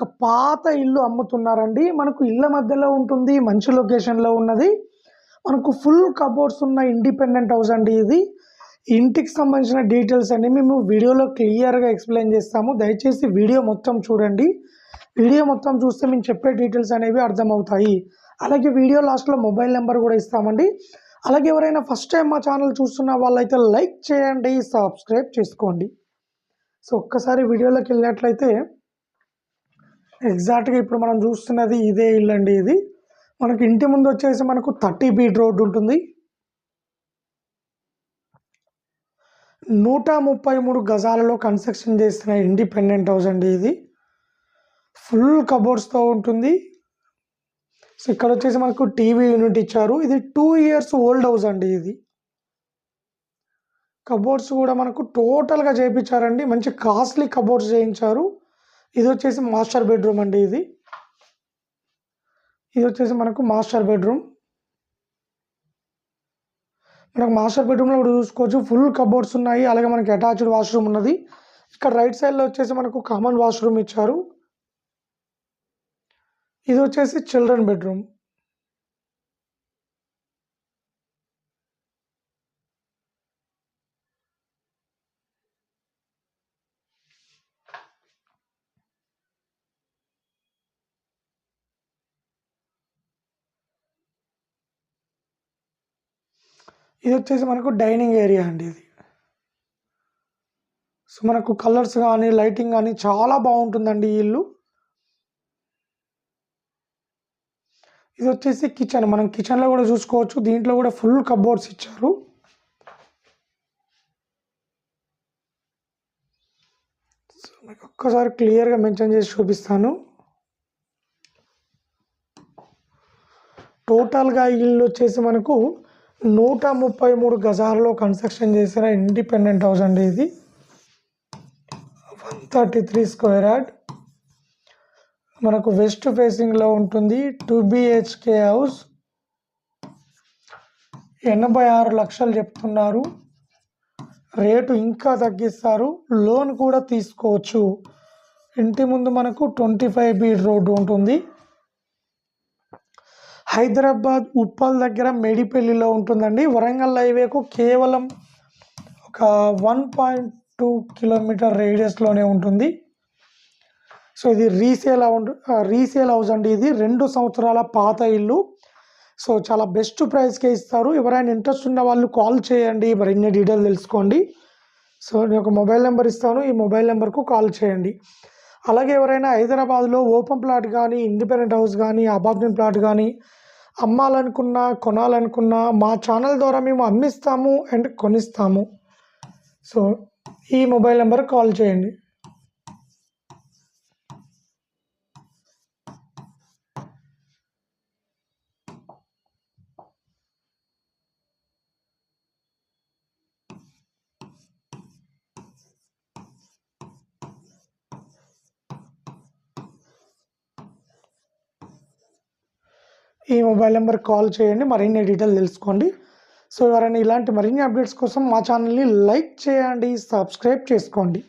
ఒక పాత ఇల్లు అమ్ముతున్నారండి. మనకు ఇళ్ళ మధ్యలో ఉంటుంది మంచి లొకేషన్లో ఉన్నది. మనకు ఫుల్ కబోర్డ్స్ ఉన్న ఇండిపెండెంట్ హౌస్ అండి ఇది. ఇంటికి సంబంధించిన డీటెయిల్స్ అన్ని మేము వీడియోలో క్లియర్గా ఎక్స్ప్లెయిన్ చేస్తాము. దయచేసి వీడియో మొత్తం చూడండి. వీడియో మొత్తం చూస్తే మేము చెప్పే డీటెయిల్స్ అనేవి అర్థమవుతాయి. అలాగే వీడియో లాస్ట్లో మొబైల్ నెంబర్ కూడా ఇస్తామండి. అలాగే ఎవరైనా ఫస్ట్ టైం మా ఛానల్ చూస్తున్న వాళ్ళైతే లైక్ చేయండి సబ్స్క్రైబ్ చేసుకోండి. సో ఒక్కసారి వీడియోలోకి వెళ్ళినట్లయితే ఎగ్జాక్ట్గా ఇప్పుడు మనం చూస్తున్నది ఇదే ఇల్లు అండి ఇది. మనకి ఇంటి ముందు వచ్చేసి మనకు థర్టీ బీట్ రోడ్డు ఉంటుంది. నూట ముప్పై మూడు గజాలలో కన్స్ట్రక్షన్ చేసిన ఇండిపెండెంట్ హౌస్ అండి ఇది. ఫుల్ కబోర్డ్స్తో ఉంటుంది. సో ఇక్కడ వచ్చేసి మనకు టీవీ యూనిట్ ఇచ్చారు. ఇది టూ ఇయర్స్ ఓల్డ్ హౌస్ అండి ఇది. కబోర్డ్స్ కూడా మనకు టోటల్గా చేయించారండి మంచి కాస్ట్లీ కబోర్డ్స్ చేయించారు. ఇది వచ్చేసి మాస్టర్ బెడ్రూమ్ అండి ఇది. ఇది వచ్చేసి మనకు మాస్టర్ బెడ్రూమ్. మనకు మాస్టర్ బెడ్రూమ్లో ఇప్పుడు చూసుకోవచ్చు. ఫుల్ కబోర్డ్స్ ఉన్నాయి. అలాగే మనకి అటాచ్డ్ వాష్రూమ్ ఉన్నది. ఇక్కడ రైట్ సైడ్లో వచ్చేసి మనకు కామన్ వాష్రూమ్ ఇచ్చారు. ఇది వచ్చేసి చిల్డ్రన్ బెడ్రూమ్. ఇది వచ్చేసి మనకు డైనింగ్ ఏరియా అండి ఇది. సో మనకు కలర్స్ కానీ లైటింగ్ కానీ చాలా బాగుంటుందండి ఈ ఇల్లు. ఇది వచ్చేసి కిచెన్. మనం కిచెన్లో కూడా చూసుకోవచ్చు. దీంట్లో కూడా ఫుల్ కబోర్డ్స్ ఇచ్చారు. సో మీకు ఒక్కసారి క్లియర్గా మెన్షన్ చేసి చూపిస్తాను. టోటల్గా ఇల్లు వచ్చేసి మనకు నూట ముప్పై మూడు గజాల్లో కన్స్ట్రక్షన్ చేసిన ఇండిపెండెంట్ హౌస్ అండి ఇది. One thirty three square yard. మనకు వెస్ట్ ఫేసింగ్లో ఉంటుంది టూ బిహెచ్కే హౌస్. ఎనభై ఆరు లక్షలు చెప్తున్నారు. రేటు ఇంకా తగ్గిస్తారు. లోన్ కూడా తీసుకోవచ్చు. ఇంటి ముందు మనకు ట్వంటీ ఫైవ్ బీ రోడ్డు ఉంటుంది. హైదరాబాద్ ఉప్పల్ దగ్గర మేడిపల్లిలో ఉంటుందండి. వరంగల్ హైవేకు కేవలం ఒక వన్ పాయింట్ టూ కిలోమీటర్ రేడియస్లోనే ఉంటుంది. సో ఇది రీసేల్ రీసేల్ హౌస్ అండి ఇది. రెండు సంవత్సరాల పాత ఇల్లు. సో చాలా బెస్ట్ ప్రైస్కే ఇస్తారు. ఎవరైనా ఇంట్రెస్ట్ ఉన్న వాళ్ళు కాల్ చేయండి. మరిన్ని డీటెయిల్ తెలుసుకోండి. సో నేను ఒక మొబైల్ నెంబర్ ఇస్తాను. ఈ మొబైల్ నెంబర్కు కాల్ చేయండి. అలాగే ఎవరైనా హైదరాబాద్లో ఓపెన్ ప్లాట్ కానీ ఇండిపెండెంట్ హౌస్ కానీ అపార్ట్మెంట్ ప్లాట్ కానీ అమ్మాలనుకున్నా కొనాలనుకున్నా మా ఛానల్ ద్వారా మేము అమ్మిస్తాము అండ్ కొనిస్తాము. సో ఈ మొబైల్ నెంబర్ కాల్ చేయండి. ఈ మొబైల్ నెంబర్ కాల్ చేయండి మరిన్ని డీటెయిల్ తెలుసుకోండి. సో ఎవరైనా ఇలాంటి మరిన్ని అప్డేట్స్ కోసం మా ఛానల్ని లైక్ చేయండి సబ్స్క్రైబ్ చేసుకోండి.